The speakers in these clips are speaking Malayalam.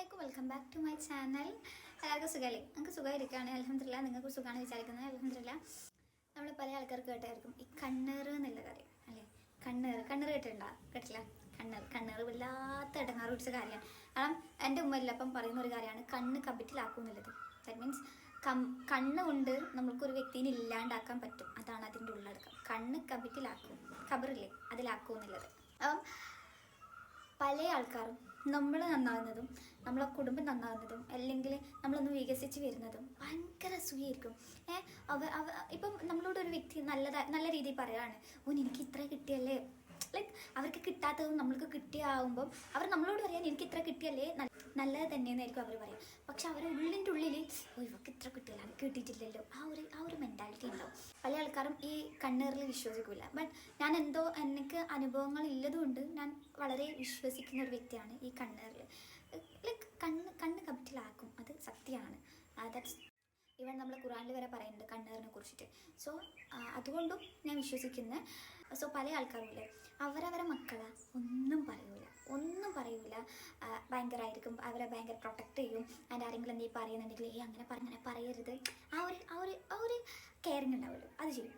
അലൈക്കും welcome back to my channel എല്ലാവർക്കും സുഖമല്ലേ നിങ്ങൾക്ക് സുഖമായിരിക്കുകയാണ്? അലഹമില്ല നിങ്ങൾക്ക് സുഖമാണ് വിചാരിക്കുന്നത്? അലഹമില്ല നമ്മൾ പല ആൾക്കാർക്ക് കേട്ടായിരിക്കും. ഈ കണ്ണേറ് എന്നുള്ള കാര്യം അല്ലേ? കണ്ണേറ്. കണ്ണേറ് കേട്ടിട്ടുണ്ടോ? കേട്ടില്ല കണ്ണേറ്. കണ്ണേറ് വല്ലാത്ത ഇടങ്ങാറ് പിടിച്ച കാര്യമാണ്. കാരണം എന്റെ ഉമ്മയിലപ്പം പറയുന്ന ഒരു കാര്യമാണ്. കണ്ണ് കബറ്റിലാക്കും എന്നുള്ളത്. ദാറ്റ് മീൻസ് കം കണ്ണ് കൊണ്ട് നമ്മൾക്കൊരു വ്യക്തിനെ ഇല്ലാണ്ടാക്കാൻ പറ്റും. അതാണ് അതിന്റെ ഉള്ളടക്കം. കണ്ണ് കബറ്റിലാക്കും കബറില്ലേ അതിലാക്കും എന്നുള്ളത്. അപ്പം പല ആൾക്കാരും നമ്മൾ നന്നാകുന്നതും നമ്മളെ കുടുംബം നന്നാകുന്നതും അല്ലെങ്കിൽ നമ്മളൊന്ന് വികസിച്ച് വരുന്നതും ഭയങ്കര അസൂയായിരിക്കും ഏ അവ അവ ഇപ്പം നമ്മളോട് ഒരു വ്യക്തി നല്ലതാ നല്ല രീതിയിൽ പറയുകയാണ് ഓ എനിക്ക് ഇത്ര കിട്ടിയല്ലേ? ലൈക്ക് അവർക്ക് കിട്ടാത്തതും നമ്മൾക്ക് കിട്ടിയാകുമ്പം അവർ നമ്മളോട് പറയാൻ എനിക്ക് ഇത്ര കിട്ടിയല്ലേ നല്ല- നല്ലത് തന്നെയെന്നായിരിക്കും അവർ പറയും. പക്ഷെ അവർ ഉള്ളിന്റെ ഉള്ളിൽ ഓ ഇവർക്ക് ഇത്ര കിട്ടിയില്ല എനിക്ക് കിട്ടിയിട്ടില്ലല്ലോ. ആ ഒരു ആ ഒരു മെന്റാലിറ്റി ഉണ്ടാവും. പല ആൾക്കാരും ഈ കണ്ണേറിൽ വിശ്വസിക്കില്ല ബട്ട് ഞാൻ എന്തോ എനിക്ക് അനുഭവങ്ങൾ ഇല്ലതുകൊണ്ട് ഞാൻ വളരെ വിശ്വസിക്കുന്ന ഒരു വ്യക്തിയാണ് ഈ കണ്ണേറിൽ ലൈക്ക് കണ്ണ് കണ്ണ് കപ്പിറ്റിലാക്കും അത് സത്യമാണ്. ദാറ്റ്സ് ഇവൻ നമ്മൾ ഖുറാനിൽ വരെ പറയുന്നുണ്ട് കണ്ണേറിനെ കുറിച്ചിട്ട്. സോ അതുകൊണ്ടും ഞാൻ വിശ്വസിക്കുന്ന. സോ പല ആൾക്കാരുമില്ലേ അവരവരെ മക്കളെ. ഒന്നും പറയൂല. ഒന്നും പറയൂല. ഭയങ്കരമായിരിക്കും അവരെ ഭയങ്കര പ്രൊട്ടക്റ്റ് ചെയ്യും. അതിന്റെ ആരെങ്കിലും എന്തെങ്കിലും പറയുന്നുണ്ടെങ്കിൽ ഏ അങ്ങനെ പറഞ്ഞ പറയരുത്. ആ ഒരു ആ ഒരു ആ ഒരു കെയറിങ് ഉണ്ടാവുമല്ലോ. അത് ചെയ്യും.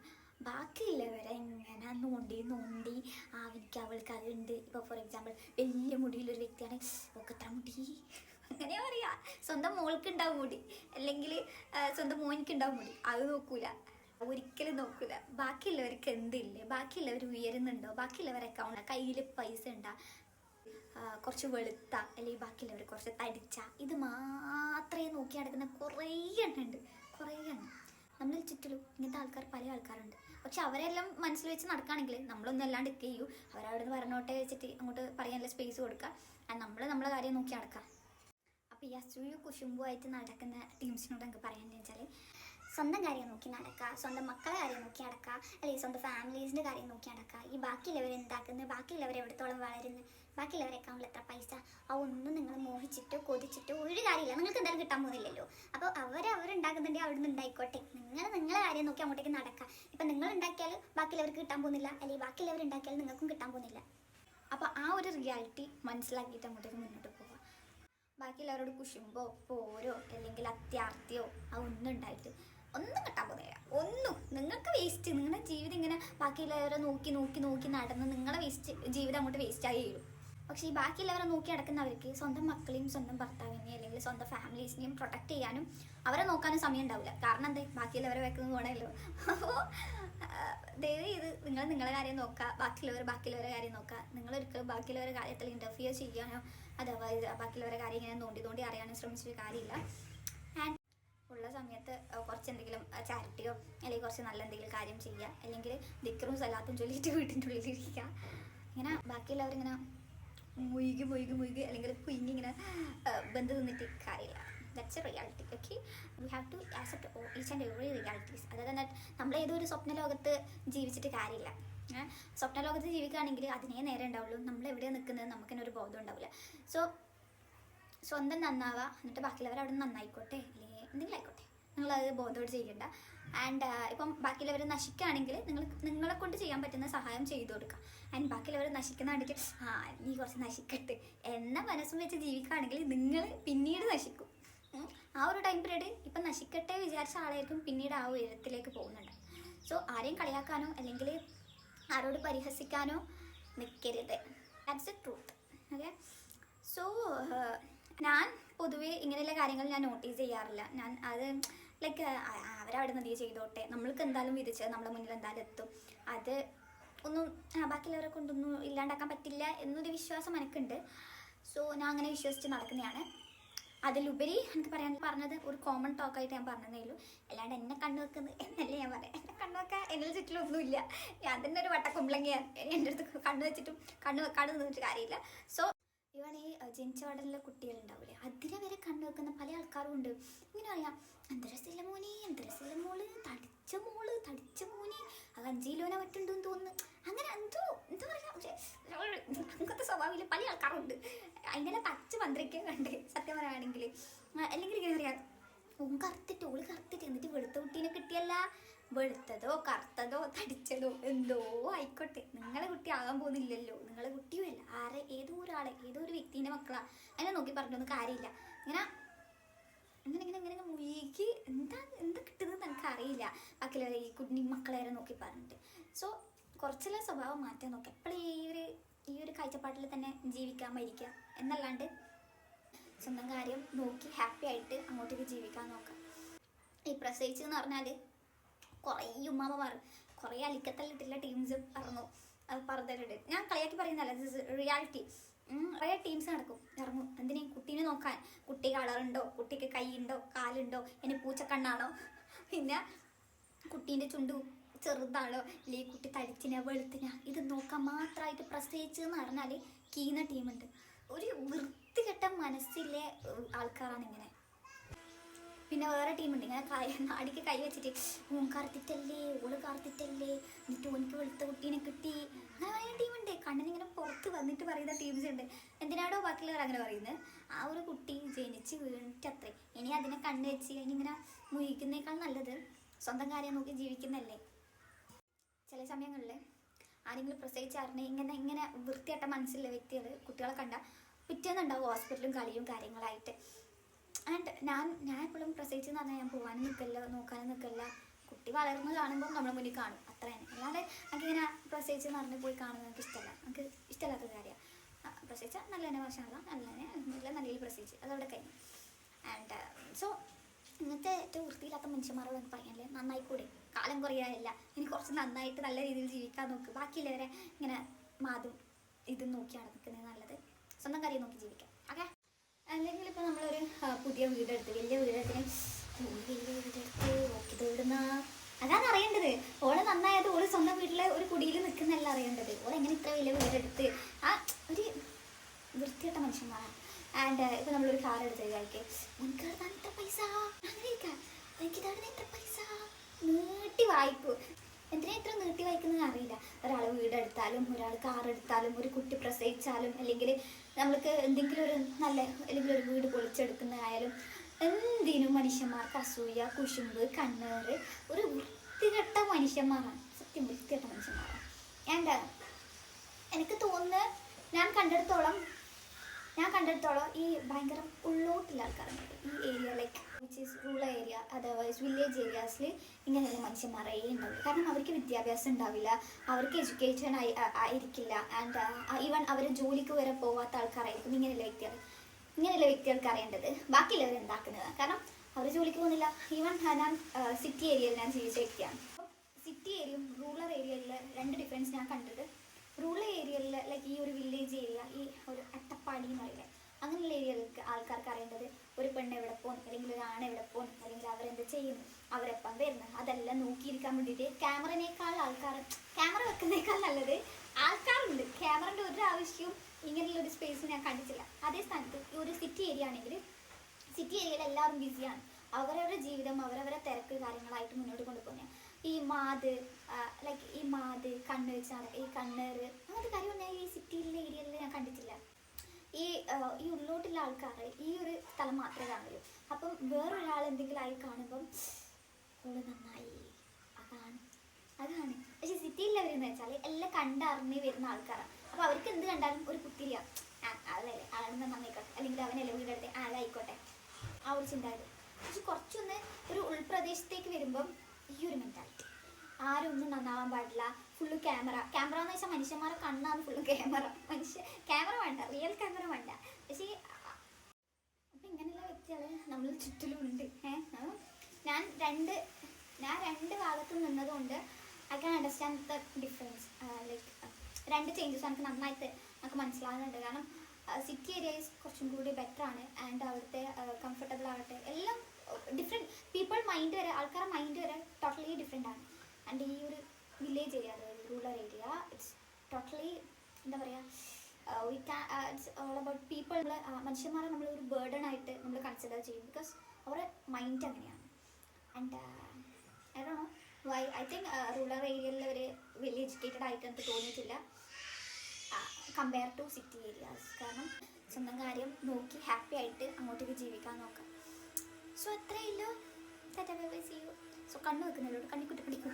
ബാക്കിയുള്ളവരെ ഇങ്ങനെ നോണ്ടി നോണ്ടി ആ എനിക്ക് അവൾക്ക് അതുണ്ട് ഇപ്പോൾ ഫോർ എക്സാമ്പിൾ വലിയ മുടിയുള്ളൊരു വ്യക്തിയാണ്. ഒക്കെ എത്ര മുടി? അങ്ങനെ പറയാ. സ്വന്തം മോൾക്ക് ഉണ്ടാവും മുടി. അല്ലെങ്കിൽ സ്വന്തം മോനിക്ക് ഉണ്ടാവും മുടി. അത് നോക്കൂല. ഒരിക്കലും നോക്കില്ല ബാക്കിയുള്ളവർക്ക് എന്തില്ലേ? ബാക്കിയുള്ളവർ ഉയരുന്നുണ്ടോ? ബാക്കിയുള്ളവർ അക്കൗണ്ട് കയ്യിൽ പൈസ ഉണ്ടാ? കുറച്ച് വെളുത്ത അല്ലെങ്കിൽ ബാക്കിയുള്ളവർ കുറച്ച് തടിച്ച. ഇത് മാത്രമേ നോക്കി നടക്കുന്ന കുറേ എണ്ണുണ്ട് കുറേ എണ്ണം. നമ്മളിൽ ചുറ്റിലും ഇങ്ങനത്തെ ആൾക്കാർ പല ആൾക്കാരുണ്ട്. പക്ഷെ അവരെല്ലാം മനസ്സിൽ വെച്ച് നടക്കുകയാണെങ്കിൽ നമ്മളൊന്നും അല്ലാണ്ട് ചെയ്യൂ? അവരവിടെ നിന്ന് പറഞ്ഞോട്ടെ വെച്ചിട്ട് അങ്ങോട്ട് പറയാനുള്ള സ്പേസ് കൊടുക്കുക. നമ്മൾ നമ്മളെ കാര്യം നോക്കി നടക്കാം അപ്പോൾ ഈ അസൂയ കുശുമ്പുമായിട്ട് നടക്കുന്ന ടീംസിനോട് എനിക്ക് പറയാൻ വെച്ചാൽ സ്വന്തം കാര്യം നോക്കി നടക്കുക സ്വന്തം മക്കളെ കാര്യം നോക്കി നടക്കുക അല്ലെങ്കിൽ സ്വന്തം ഫാമിലീസിന്റെ കാര്യം നോക്കി നടക്കുക ഈ ബാക്കിയുള്ളവർ എന്താക്കുന്നത് ബാക്കിയുള്ളവർ എവിടത്തോളം വളരുന്നു? ബാക്കിയുള്ളവരെ അക്കൗണ്ടിൽ എത്ര പൈസ? ആ ഒന്നും നിങ്ങൾ മോഹിച്ചിട്ടോ കൊതിച്ചിട്ടോ ഒരു കാര്യമില്ല. നിങ്ങൾക്ക് എന്തായാലും കിട്ടാൻ പോകുന്നില്ലല്ലോ. അപ്പോൾ അവർ അവരുണ്ടാക്കുന്നുണ്ടെങ്കിൽ അവിടെ നിന്ന് ഉണ്ടായിക്കോട്ടെ. നിങ്ങൾ നിങ്ങളെ കാര്യം നോക്കി അങ്ങോട്ടേക്ക് നടക്കുക ഇപ്പം നിങ്ങൾ ഉണ്ടാക്കിയാൽ ബാക്കിയുള്ളവർക്ക് കിട്ടാൻ പോകുന്നില്ല. അല്ലെങ്കിൽ ബാക്കിയുള്ളവർ ഉണ്ടാക്കിയാൽ നിങ്ങൾക്കും കിട്ടാൻ പോകുന്നില്ല. അപ്പോൾ ആ ഒരു റിയാലിറ്റി മനസ്സിലാക്കിയിട്ട് അങ്ങോട്ടേക്ക് മുന്നോട്ട് പോവുക ബാക്കിയുള്ളവരോട് കുശുമ്പോ പോരോ അല്ലെങ്കിൽ അത്യാർത്തിയോ ആ ഒന്നും ഉണ്ടായിട്ട്. ഒന്നും കിട്ടാൻ പോകുന്നില്ല. ഒന്നും. നിങ്ങൾക്ക് വേസ്റ്റ് നിങ്ങളുടെ ജീവിതം ഇങ്ങനെ ബാക്കിയുള്ളവരെ നോക്കി നോക്കി നോക്കി നടന്ന് നിങ്ങളെ വേസ്റ്റ് ജീവിതം അങ്ങോട്ട് വേസ്റ്റ് ആയി വരും. പക്ഷേ ഈ ബാക്കിയുള്ളവരെ നോക്കി നടക്കുന്നവർക്ക് സ്വന്തം മക്കളെയും സ്വന്തം ഭർത്താവിനെയും അല്ലെങ്കിൽ സ്വന്തം ഫാമിലീസിനെയും പ്രൊട്ടക്ട് ചെയ്യാനും അവരെ നോക്കാനും സമയം ഉണ്ടാവില്ല. കാരണം എന്താ? ബാക്കിയുള്ളവരെ വെക്കുന്നത് പോണല്ലോ അപ്പോൾ ദയവ് ചെയ്ത് നിങ്ങൾ നിങ്ങളെ കാര്യം നോക്കുക. ബാക്കിയുള്ളവർ ബാക്കിയുള്ളവരെ കാര്യം നോക്കുക. നിങ്ങൾ ഒരിക്കലും ബാക്കിയുള്ളവരുടെ കാര്യത്തിൽ ഇന്റർഫിയർ ചെയ്യാനോ അഥവാ ബാക്കിയുള്ളവരെ ബാക്കിയുള്ളവരുടെ കാര്യം ഇങ്ങനെ നോണ്ടി നോണ്ടി അറിയാനോ ശ്രമിച്ചൊരു കാര്യമില്ല. സമയത്ത് കുറച്ച് എന്തെങ്കിലും ചാരിറ്റിയോ അല്ലെങ്കിൽ കുറച്ച് നല്ല എന്തെങ്കിലും കാര്യം ചെയ്യുക അല്ലെങ്കിൽ ദിക്കറും സലാത്തും ചൊല്ലിയിട്ട് വീട്ടിന്റെ ഉള്ളിലിരിക്കുക ഇങ്ങനെ ബാക്കിയുള്ളവരിങ്ങനെ മുഴുകി മുഴുകി മുഴുകി അല്ലെങ്കിൽ കുഞ്ഞി ഇങ്ങനെ ബന്ധു നിന്നിട്ട് കാര്യമില്ല. That's a reality okay we have to accept each and every realities അതായത് നമ്മൾ ഏതോ ഒരു സ്വപ്ന ലോകത്ത് ജീവിച്ചിട്ട് കാര്യമില്ല. സ്വപ്ന ലോകത്ത് ജീവിക്കുകയാണെങ്കിൽ അതിനേ നേരെ ഉണ്ടാവുള്ളൂ. നമ്മൾ എവിടെയാണ് നിൽക്കുന്നത്? നമുക്ക് ഒരു ബോധം ഉണ്ടാവില്ല. സോ സ്വന്തം നന്നാവുക എന്നിട്ട് ബാക്കിയുള്ളവർ അവിടെ നിന്ന് നന്നായിക്കോട്ടെ? അല്ലെങ്കിൽ എന്തെങ്കിലും ആയിക്കോട്ടെ നിങ്ങളത് ബോധോട് ചെയ്യണ്ട. ആൻഡ് ഇപ്പം ബാക്കിയുള്ളവർ നശിക്കുകയാണെങ്കിൽ നിങ്ങൾ നിങ്ങളെ കൊണ്ട് ചെയ്യാൻ പറ്റുന്ന സഹായം ചെയ്തു കൊടുക്കുക. ആൻഡ് ബാക്കിയുള്ളവർ നശിക്കുന്ന കണ്ടിട്ട് ആ നീ കുറച്ച് നശിക്കട്ടെ. എന്ന മനസ്സും വെച്ച് ജീവിക്കുകയാണെങ്കിൽ നിങ്ങൾ പിന്നീട് നശിക്കും. ആ ഒരു ടൈം പീരീഡ് ഇപ്പം നശിക്കട്ടെ വിചാരിച്ച ആളായിരിക്കും പിന്നീട് ആ ഉയരത്തിലേക്ക് പോകുന്നുണ്ട്. സോ ആരെയും കളിയാക്കാനോ അല്ലെങ്കിൽ ആരോട് പരിഹസിക്കാനോ നിൽക്കരുത്. That's a truth okay so ഞാൻ പൊതുവേ ഇങ്ങനെയുള്ള കാര്യങ്ങൾ ഞാൻ നോട്ടീസ് ചെയ്യാറില്ല. ഞാൻ അത് ലൈക്ക് അവരവിടെ നിന്ന് ചെയ്തോട്ടെ? നമ്മൾക്ക് എന്തായാലും വിധിച്ച് നമ്മുടെ മുന്നിൽ എന്തായാലും എത്തും. അത് ഒന്നും ബാക്കിയുള്ളവരെ കൊണ്ടൊന്നും ഇല്ലാണ്ടാക്കാൻ പറ്റില്ല എന്നൊരു വിശ്വാസം എനിക്കുണ്ട്. സോ ഞാൻ അങ്ങനെ വിശ്വസിച്ച് നടക്കുന്നതാണ്. അതിലുപരി എനിക്ക് പറയാൻ പറഞ്ഞത് ഒരു കോമൺ ടോക്കായിട്ട് ഞാൻ പറഞ്ഞതേ ഉള്ളൂ. അല്ലാണ്ട് എന്നെ കണ്ണു വെക്കുന്നത് എന്നല്ലേ ഞാൻ പറയാം. എന്നെ കണ്ണു വെക്കാൻ എന്നിൽ ചുറ്റിലൊന്നുമില്ല ഞാൻ തന്നെ ഒരു വട്ടക്കുമ്പളങ്ങിയാണ് എന്റെ അടുത്ത് കണ്ണു വെച്ചിട്ടും കണ്ണു വെക്കാണ്ട് നിന്നിട്ട് കാര്യമില്ല. സോ ഇവൺ ഈ ജനിച്ച ഉടനെ കുട്ടികളുണ്ടാവില്ലേ അതിനെ വരെ കണ്ണു വെക്കുന്ന പല ആൾക്കാരും ഉണ്ട്. ഇങ്ങനെ പറയാം എന്തരസില്ല മോനെ എന്തരസില്ല മോൾ തടിച്ച മോൾ തടിച്ച മോനെ അത് അഞ്ച് കിലോനെ മറ്റുണ്ടെന്ന് തോന്നുന്നു. അങ്ങനെ എന്തോ എന്താ പറയാ പക്ഷേ അങ്ങനത്തെ സ്വഭാവത്തിൽ പല ആൾക്കാരുണ്ട് അങ്ങനെ പച്ച പന്ത്രയ്ക്ക് കണ്ടേ സത്യം പറയുകയാണെങ്കിൽ അല്ലെങ്കിൽ ഇങ്ങനെ പറയാം ഓൻ കറുത്തിട്ട് ഓൾ കറുത്തിട്ട് എന്നിട്ട് വെളുത്ത കുട്ടീനെ കിട്ടിയല്ല? വെളുത്തതോ കറുത്തതോ തടിച്ചതോ എന്തോ ആയിക്കോട്ടെ. നിങ്ങളെ കുട്ടി ആകാൻ പോകുന്നില്ലല്ലോ. നിങ്ങളെ കുട്ടിയുമല്ല ആരെ ഏതോ ഒരാളെ ഏതോ ഒരു വ്യക്തിന്റെ മക്കളാ. അതിനെ നോക്കി പറഞ്ഞൊന്നും കാര്യമില്ല. ഇങ്ങനെ ഇങ്ങനെ ഇങ്ങനെ ഇങ്ങനെ മുഴുകി എന്താ എന്താ കിട്ടുന്നത് എനിക്ക് അറിയില്ല. ബാക്കിയുള്ള ഈ കുഞ്ഞി മക്കളെ വരെ നോക്കി പറഞ്ഞിട്ട്. സോ കുറച്ചെല്ലാം സ്വഭാവം മാറ്റാൻ നോക്കി. എപ്പോഴും ഈ ഒരു ഈ ഒരു കാഴ്ചപ്പാട്ടിൽ തന്നെ ജീവിക്കാൻ മരിക്കുക എന്നല്ലാണ്ട് സ്വന്തം കാര്യം നോക്കി ഹാപ്പി ആയിട്ട് അങ്ങോട്ടേക്ക് ജീവിക്കാൻ നോക്കാം. ഈ പ്രസവിച്ചെന്ന് പറഞ്ഞാൽ കുറേ ഉമ്മാമ്മമാർ കുറേ അലിക്കത്തല്ലിട്ടുള്ള ടീംസ് പറഞ്ഞു പറഞ്ഞിട്ടുണ്ട് ഞാൻ കളിയാക്കി പറയുന്നതല്ല ദിസ് റിയാലിറ്റി കുറേ ടീംസ് നടക്കും. ഇറങ്ങും. എന്തിനേം? കുട്ടീനെ നോക്കാൻ. കുട്ടി കളറുണ്ടോ കുട്ടിക്ക് കൈയുണ്ടോ കാലുണ്ടോ ഇനി പൂച്ചക്കണ്ണാണോ? പിന്നെ കുട്ടീന്റെ ചുണ്ടു ചെറുതാണോ? അല്ലെങ്കിൽ കുട്ടി തടിച്ചിന വെളുത്തിന? ഇത് നോക്കാൻ മാത്രമായിട്ട് പ്രസവിച്ച് എന്ന് പറഞ്ഞാൽ കീന ടീമുണ്ട് ഒരു വൃത്തികെട്ട മനസ്സിലെ ആൾക്കാരാണ് ഇങ്ങനെ. പിന്നെ വേറെ ടീമുണ്ട്. ഇങ്ങനെ നാടിക്ക് കൈ വെച്ചിട്ട് ഓൻ കറുത്തിട്ടല്ലേ? ഓൾ കറുത്തിട്ടല്ലേ? എന്നിട്ട് ഓനിക്ക് വെളുത്ത കുട്ടീനെ കിട്ടി. അങ്ങനെ പറയുന്ന ടീമുണ്ട്. കണ്ണിനിങ്ങനെ പുറത്ത് വന്നിട്ട് പറയുന്ന ടീംസ് ഉണ്ട്. എന്തിനാടോ ബാക്കിയുള്ളവർ അങ്ങനെ പറയുന്നത്? ആ ഒരു കുട്ടി ജനിച്ച് വീണിട്ടത്രേ. ഇനി അതിനെ കണ്ണ് വെച്ച് ഇനിയിങ്ങനെ മുഴിക്കുന്നേക്കാൾ നല്ലത് സ്വന്തം കാര്യം നോക്കി ജീവിക്കുന്നല്ലേ ചില സമയങ്ങളിൽ ആരെങ്കിലും പ്രസവിച്ചാറിനെ ഇങ്ങനെ ഇങ്ങനെ വൃത്തിയായിട്ട മനസ്സിലുള്ള വ്യക്തികൾ കുട്ടികളെ കണ്ട പിറ്റേന്നുണ്ടാവും ഹോസ്പിറ്റലും കളിയും കാര്യങ്ങളായിട്ട്. ആൻഡ് ഞാൻ ഞാൻ എപ്പോഴും പ്രസവിച്ചെന്ന് പറഞ്ഞാൽ ഞാൻ പോകാനും നിൽക്കില്ല നോക്കാനും നിൽക്കില്ല കുട്ടി വളർന്ന് കാണുമ്പോൾ നമ്മുടെ മുന്നിൽ കാണും. അത്ര തന്നെ അല്ലാതെ എനിക്കിങ്ങനെ പ്രസവിച്ചെന്ന് പറഞ്ഞ് പോയി കാണുന്നത് എനിക്ക് ഇഷ്ടമല്ല എനിക്ക് ഇഷ്ടമല്ലാത്ത കാര്യമാണ് പ്രസവിച്ച നല്ല തന്നെ വർഷമല്ല നല്ല തന്നെ നല്ല നല്ല പ്രസവിച്ച്. അതവിടെ കഴിഞ്ഞു. ആൻഡ് സോ ഇന്നത്തെ ഏറ്റവും വൃത്തിയില്ലാത്ത മനുഷ്യന്മാരോട് എനിക്ക് പറയാനല്ലേ? നന്നായി കൂടെ. കാലം കുറയാനില്ല. ഇനി കുറച്ച് നന്നായിട്ട് നല്ല രീതിയിൽ ജീവിക്കാൻ നോക്ക്. ബാക്കിയുള്ളവരെ ഇങ്ങനെ മാതും ഇതും നോക്കിയാണ് നിൽക്കുന്നത് നല്ലത്. സ്വന്തം കാര്യം നോക്കി ജീവിക്കാം. ഓക്കെ? അല്ലെങ്കിൽ ഇപ്പോൾ നമ്മളൊരു പുതിയ വീടെടുത്ത് വലിയ വീടെടുത്തിന് വലിയ വീടെടുത്ത് നോക്കിയത് ഇവിടുന്ന അതാണ് അറിയേണ്ടത്. ഓൾ നന്നായത് ഓൾ സ്വന്തം വീട്ടിലെ ഒരു കുടിയിൽ നിൽക്കുന്നല്ല അറിയേണ്ടത്. ഓൾ എങ്ങനെ ഇത്ര വലിയ വീടെടുത്ത്? ആ ഒരു വൃത്തികെട്ട മനുഷ്യന്മാരാണ് ആൻഡ് ഇപ്പൊ നമ്മളൊരു കാർ എടുത്ത് വിചാരിക്കെ എനിക്ക് ഇത്ര പൈസ? അങ്ങനെ എനിക്ക് ഇത്ര പൈസ? നീട്ടി വായിക്കൂ എന്തിനാ ഇത്ര നീട്ടി വയ്ക്കുന്നത് അറിയില്ല. ഒരാൾ വീടെടുത്താലും ഒരാൾ കാർ എടുത്താലും ഒരു കുട്ടി പ്രസവിച്ചാലും അല്ലെങ്കിൽ നമ്മൾക്ക് എന്തെങ്കിലും ഒരു നല്ല അല്ലെങ്കിൽ ഒരു വീട് പൊളിച്ചെടുക്കുന്നതായാലും എന്തിനും മനുഷ്യന്മാർക്ക് അസൂയ കുശുമ്പ് കണ്ണേറ് ഒരു വൃത്തികെട്ട മനുഷ്യന്മാരാണ്. സത്യം വൃത്തികെട്ട മനുഷ്യന്മാരാണ്. എന്താ എനിക്ക് തോന്നുന്നത് ഞാൻ കണ്ടെടുത്തോളം ഞാൻ കണ്ടെടുത്തോളം ഈ ഭയങ്കര ഉള്ളോട്ടുള്ള ആൾക്കാരുണ്ട് ഈ area like which is rural area otherwise village ഏരിയാസിൽ ഇങ്ങനെയുള്ള മനുഷ്യന്മാരേ ഉണ്ടാവില്ല കാരണം അവർക്ക് വിദ്യാഭ്യാസം ഉണ്ടാവില്ല അവർക്ക് എഡ്യൂക്കേഷൻ ആയി ആയിരിക്കില്ല ആൻഡ് ഈവൻ അവർ ജോലിക്ക് വരെ പോവാത്ത ആൾക്കാരായിരിക്കും ഇങ്ങനെയുള്ള വ്യക്തികൾ ഇങ്ങനെയുള്ള വ്യക്തികൾക്ക് അറിയേണ്ടത്. ബാക്കിയുള്ളവർ ഉണ്ടാക്കുന്നത് കാരണം അവർ ജോലിക്ക് പോകുന്നില്ല. ഈവൻ ഞാൻ സിറ്റി ഏരിയയിൽ ഞാൻ ജീവിച്ച വ്യക്തിയാണ്. സിറ്റി ഏരിയയും റൂറൽ ഏരിയയിൽ രണ്ട് ഡിഫറൻസ് ഞാൻ കണ്ടത് റൂറൽ ഏരിയയിൽ ലൈക്ക് ഈ ഒരു വില്ലേജ് ഏരിയ ഈ ഒരു അട്ടപ്പാടി എന്ന് പറയുന്നത് അങ്ങനെയുള്ള ഏരിയകൾക്ക് ആൾക്കാർക്ക് അറിയേണ്ടത് ഒരു പെണ്ണ് എവിടെ പോകും അല്ലെങ്കിൽ ഒരു ആണ് എവിടെ പോകും അല്ലെങ്കിൽ അവരെന്ത് ചെയ്യുന്നു അവരെപ്പം വരുന്നത് അതെല്ലാം നോക്കിയിരിക്കാൻ വേണ്ടിയിട്ട് ക്യാമറനേക്കാൾ ആൾക്കാർ ക്യാമറ വെക്കുന്നേക്കാൾ നല്ലത് ആൾക്കാരുണ്ട്. ക്യാമറന്റെ ഒരു ആവശ്യവും ഇങ്ങനെയുള്ള ഒരു സ്പേസ് ഞാൻ കണ്ടിട്ടില്ല. അതേ സ്ഥാനത്ത് ഈ ഒരു സിറ്റി ഏരിയ ആണെങ്കിൽ സിറ്റി ഏരിയയിൽ എല്ലാവരും ബിസിയാണ് അവരവരുടെ ജീവിതം അവരവരെ തിരക്ക് കാര്യങ്ങളായിട്ട് മുന്നോട്ട് കൊണ്ടുപോകുന്നത്. ഈ മാത് ലൈക്ക് ഈ മാത് കണ്ണ് വെച്ച് ഈ കണ്ണേറ് അങ്ങനത്തെ കാര്യം ഞാൻ ഈ സിറ്റിയിലെ ഏരിയയിൽ ഞാൻ കണ്ടിട്ടില്ല. ഈ ഈ ഉള്ളോട്ടുള്ള ആൾക്കാർ ഈ ഒരു സ്ഥലം മാത്രമേ കാണുള്ളൂ അപ്പം വേറൊരാൾ എന്തെങ്കിലും ആയി കാണുമ്പം ഓൾ നന്നായി. അതാണ്. അതാണ്. പക്ഷെ സിറ്റിയിലുള്ളവരെന്ന് വെച്ചാൽ എല്ലാം കണ്ടറിഞ്ഞ് വരുന്ന ആൾക്കാരാണ് അപ്പോൾ അവർക്ക് എന്ത് കണ്ടാലും ഒരു കുത്തിരിയ അതല്ലേ ആളെന്ന് നന്നായിക്കോട്ടെ അല്ലെങ്കിൽ അവനല്ലേ വീടെടുത്ത് ആളായിക്കോട്ടെ ആ ഒരു ചിന്താഗതി പക്ഷെ കുറച്ചൊന്ന് ഒരു ഉൾപ്രദേശത്തേക്ക് വരുമ്പം ഈ ഒരു മെന്റാലിറ്റി ആരും ഒന്നും നന്നാവാൻ പാടില്ല. ഫുള്ള് ക്യാമറ ക്യാമറ എന്ന് വെച്ചാൽ മനുഷ്യന്മാരെ കണ്ണാണ് ഫുള്ള് ക്യാമറ മനുഷ്യ ക്യാമറ വേണ്ട. റിയൽ ക്യാമറ വേണ്ട. പക്ഷേ അപ്പം ഇങ്ങനെയുള്ള വ്യക്തികൾ നമ്മൾ ചുറ്റിലുമുണ്ട്. ഏഹ് ഞാൻ രണ്ട് ഞാൻ രണ്ട് ഭാഗത്തും നിന്നതുകൊണ്ട് I can understand the difference like രണ്ട് ചേഞ്ചസ് എനിക്ക് നന്നായിട്ട് നമുക്ക് മനസ്സിലാകുന്നുണ്ട് കാരണം സിറ്റി ഏരിയസ് കുറച്ചും കൂടി ബെറ്റർ ആണ്. ആൻഡ് അവിടുത്തെ കംഫർട്ടബിൾ ആവട്ടെ. എല്ലാം ഡിഫറെന്റ് പീപ്പിൾ മൈൻഡ് വരെ ആൾക്കാരുടെ മൈൻഡ് വരെ ടോട്ടലി ഡിഫറെന്റ് ആണ്. ആൻഡ് ഈ ഒരു വില്ലേജ് ഏരിയ അതായത് റൂറൽ ഏരിയ ഇറ്റ്സ് ടോട്ടലി എന്താ പറയുക we can it's all about people മനുഷ്യന്മാരെ നമ്മൾ ഒരു ബേർഡൺ ആയിട്ട് നമ്മൾ കൺസിഡർ ചെയ്യും. ബിക്കോസ് അവരുടെ മൈൻഡ് അങ്ങനെയാണ്. And no why I think rural ഏരിയയിൽ അവർ വലിയ എഡ്യൂക്കേറ്റഡ് ആയിട്ട് എനിക്ക് തോന്നിയിട്ടില്ല. കമ്പയർ ടു സിറ്റി ഏരിയാസ് കാരണം സ്വന്തം കാര്യം നോക്കി ഹാപ്പി ആയിട്ട് അങ്ങോട്ടേക്ക് ജീവിക്കാൻ നോക്കാം. സോ അത്രയേ ഉള്ളൂ. ബൈ സി യു സോ കണ്ണ് വെക്കുന്നില്ലോട് കണ്ണിക്കുട്ടി പിടിക്കൂ